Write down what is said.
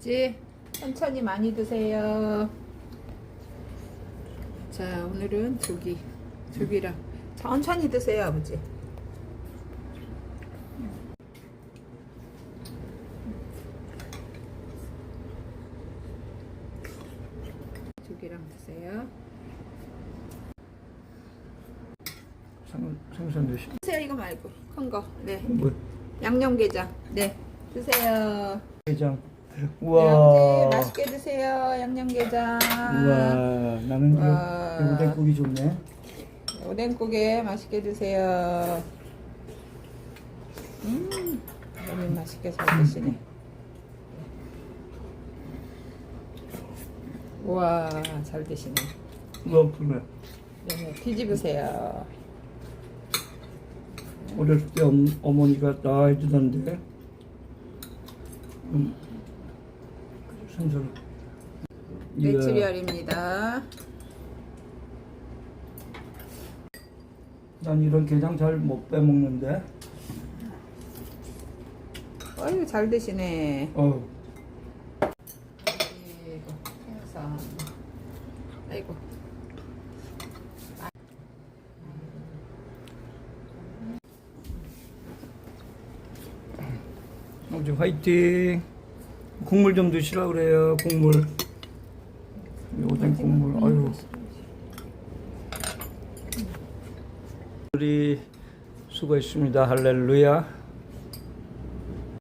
아버지 천천히 많이 드세요. 자 오늘은 조기 조기랑 천천히 드세요 아버지. 조기랑 드세요. 생, 생선 드시. 드세요 이거 말고 큰 거. 네. 뭐 양념게장. 네. 드세요. 게장. 네, 우와. 아버지 맛있게 드세요. 양념게장. 우와. 나는 우와. 이거 오뎅국이 좋네. 오뎅국에 맛있게 드세요. 음, 너무 맛있게 잘 드시네. 우와, 잘 드시네. 우와 그래. 네, 뒤집으세요. 어렸을 때 엄, 어머니가 나 해주던데. 음. 생선. 메추리알입니다. 난 이런 게장 잘 못 빼먹는데. 어이구, 잘 드시네. 어. 아이고, 생선. 아이고. 아버지 화이팅. 국물 좀 드시라 그래요. 국물. 이 오뎅 국물. 아유. 우리 수고했습니다. 할렐루야.